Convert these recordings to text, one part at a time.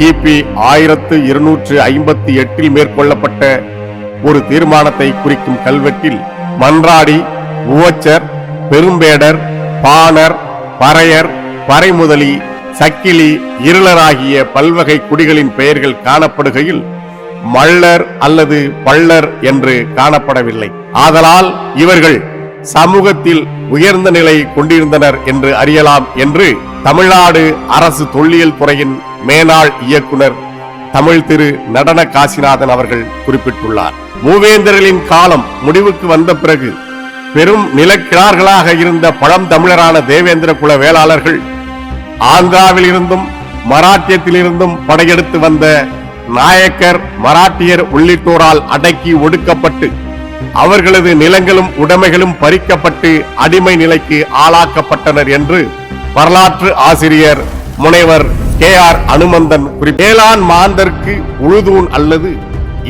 கிபி ஆயிரத்து இருநூற்று ஐம்பத்தி எட்டில் மேற்கொள்ளப்பட்ட ஒரு தீர்மானத்தை குறிக்கும் கல்வெட்டில் மன்றாடி உவச்சர் பெரும்பேடர் பாணர் பறையர் பறைமுதலி சக்கிலி இருளராகிய பல்வகை குடிகளின் பெயர்கள் காணப்படுகையில் மள்ளர் அல்லது பள்ளர் என்று காணப்படவில்லை. ஆதலால் இவர்கள் சமூகத்தில் உயர்ந்த நிலை கொண்டிருந்தனர் என்று அறியலாம் என்று தமிழ்நாடு அரசு தொல்லியல் துறையின் மேனாள் இயக்குனர் தமிழ் திரு நடன காசிநாதன் அவர்கள் குறிப்பிட்டுள்ளார். மூவேந்தர்களின் காலம் முடிவுக்கு வந்த பிறகு பெரும் நிலக்கிழார்களாக இருந்த பழந்தமிழரான தேவேந்திர குல வேளாளர்கள் ஆந்திராவில் இருந்தும் மராட்டியத்திலிருந்தும் படையெடுத்து வந்த நாயக்கர் மராட்டியர் உள்ளிட்டோரால் அடக்கி ஒடுக்கப்பட்டு அவர்களது நிலங்களும் உடைமைகளும் பறிக்கப்பட்டு அடிமை நிலைக்கு ஆளாக்கப்பட்டனர் என்று வரலாற்று ஆசிரியர் முனைவர் கே ஆர் அனுமந்தன் குறி வேளாண் மாந்தர்க்கு உழுதூன் அல்லது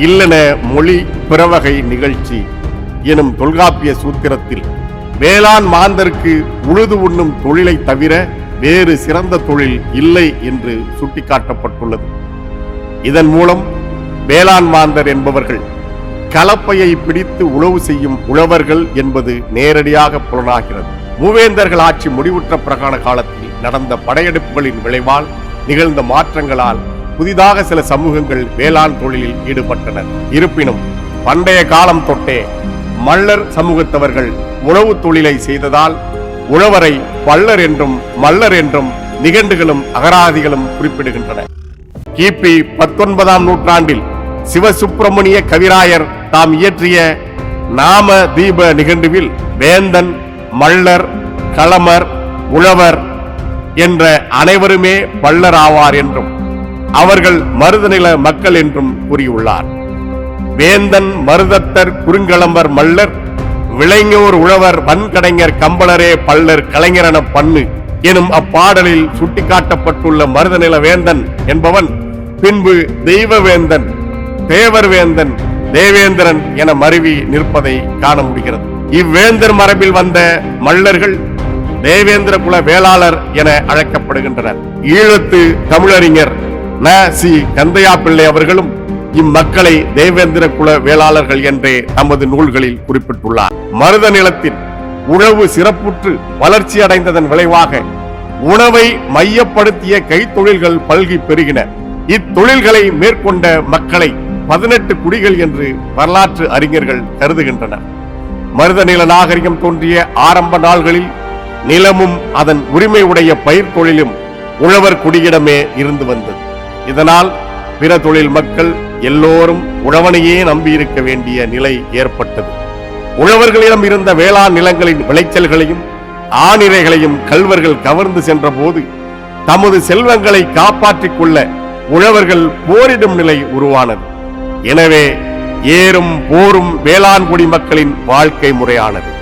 இல்லன மொழி பிறவகை நிகழ்ச்சி எனும் தொல்காப்பிய சூத்திரத்தில் வேளாண் மாந்தருக்கு உழுது உண்ணும் தொழிலை தவிர வேறு சிறந்த தொழில் இல்லை என்று சுட்டிக்காட்டப்பட்டுள்ளது. இதன் மூலம் வேளாண் மாந்தர் என்பவர்கள் கலப்பையை பிடித்து உழவு செய்யும் உழவர்கள் என்பது நேரடியாக புலனாகிறது. மூவேந்தர்கள் ஆட்சி முடிவுற்ற பிரகாண காலத்தில் நடந்த படையெடுப்புகளின் விளைவால் நிகழ்ந்த மாற்றங்களால் புதிதாக சில சமூகங்கள் வேளாண் தொழிலில் ஈடுபட்டனர். இருப்பினும் பண்டைய காலம் தொட்டே மல்லர் சமூகத்தவர்கள் உழவு தொழிலை செய்ததால் உழவரை பள்ளர் என்றும் மல்லர் என்றும் நிகண்டுகளும் அகராதிகளும் குறிப்பிடுகின்றன. கிபி பத்தொன்பதாம் நூற்றாண்டில் சிவசுப்பிரமணிய கவிராயர் தாம் இயற்றிய நாம தீப நிகண்டுவில் வேந்தன் மள்ளர் களமர் உழவர் என்ற அனைவருமே பல்லர் ஆவார் என்றும் அவர்கள் மருதநில மக்கள் என்றும் கூறியுள்ளார். வேந்தன் மருதத்தர் குறுங்களம்பர் மல்லர் விளைஞர் உழவர் வன்கடைஞர் கம்பளரே பல்லர் கலைஞரென பண்ணு எனும் அப்பாடலில் சுட்டிக்காட்டப்பட்டுள்ள மருதநில வேந்தன் என்பவன் பின்பு தெய்வ வேந்தன் தேவர் வேந்தன் தேவேந்திரன் என மருவி நிற்பதை காண முடிகிறது. இவ்வேந்தர் மரபில் வந்த மல்லர்கள் தேவேந்திர குல வேளாளர் என அழைக்கப்படுகின்றனர். ஈழத்து தமிழறிஞர் ந. சி. கந்தையா பிள்ளை அவர்களும் இம்மக்களை தேவேந்திர குல வேளாளர்கள் என்றே தமது நூல்களில் குறிப்பிட்டுள்ளார். மருத நிலத்தில் உழவு சிறப்புற்று வளர்ச்சி அடைந்ததன் விளைவாக உணவை மையப்படுத்திய கைத்தொழில்கள் பல்கி பெருகின. இத்தொழில்களை மேற்கொண்ட மக்களை பதினெட்டு குடிகள் என்று வரலாற்று அறிஞர்கள் கருதுகின்றனர். மருத நில நாகரிகம் தோன்றிய ஆரம்ப நாள்களில் நிலமும் அதன் உரிமை உடைய பயிர் தொழிலும் உழவர் குடியிடமே இருந்து வந்தது. இதனால் பிற தொழில் மக்கள் எல்லோரும் உழவனையே நம்பியிருக்க வேண்டிய நிலை ஏற்பட்டது. உழவர்களிடம் இருந்த வேளாண் நிலங்களின் விளைச்சல்களையும் ஆணிரைகளையும் கல்வர்கள் கவர்ந்து சென்றபோது தமது செல்வங்களை காப்பாற்றிக் கொள்ள உழவர்கள் போரிடும் நிலை உருவானது. எனவே ஏறும் போரும் வேளாண் குடி மக்களின் வாழ்க்கை முறையானது.